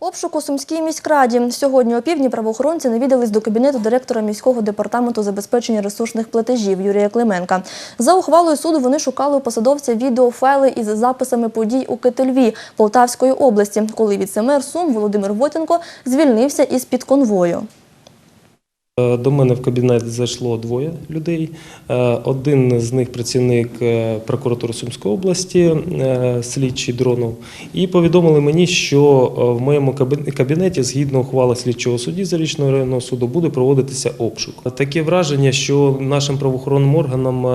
Обшук у Сумській міськраді. Сьогодні о півдні правоохоронці навідались до кабінету директора міського департаменту забезпечення ресурсних платежів Юрія Клименка. За ухвалою суду вони шукали у посадовця відеофайли із записами подій у Кительві Полтавської області, коли віцемер Сум Володимир Вотенко звільнився із-під конвою. Е, До мене в кабінет зайшло двоє людей. Е, Один з них працівник е, прокуратури Сумської області, слідчий дронов, і повідомили мені, що в моєму кабінеті, згідно ухвали слідчого судді Зарічного районного суду, буде проводитися обшук. Таке враження, що нашим правоохоронним органам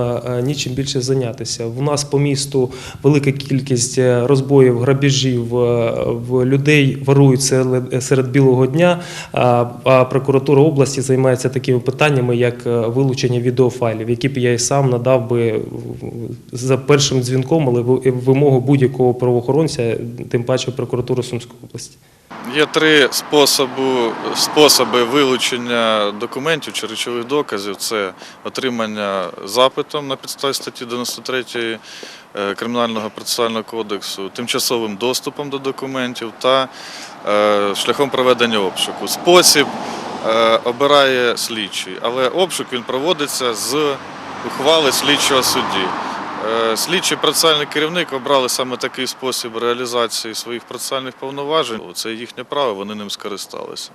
нічим більше зайнятися. В нас по місту велика кількість розбоїв, грабіжів, е, в людей ворують серед- білого дня. А прокуратура області займається такими питаннями, як е, вилучення відеофайлів, які б я і сам надав би за першим дзвінком, але вимогу будь-якого правоохоронця, тим паче прокуратури Сумської області. Є три способи, способи вилучення документів чи речових доказів. Це отримання запитом на підставі статті 93 е, Кримінального процесуального кодексу, тимчасовим доступом до документів та е, шляхом проведення обшуку. Спосіб е, обирає слідчий, але обшук він проводиться з ухвали слідчого судді. Е, Слідчий процесуальний керівник обрали саме такий спосіб реалізації своїх процесуальних повноважень. Це їхнє право, вони ним скористалися.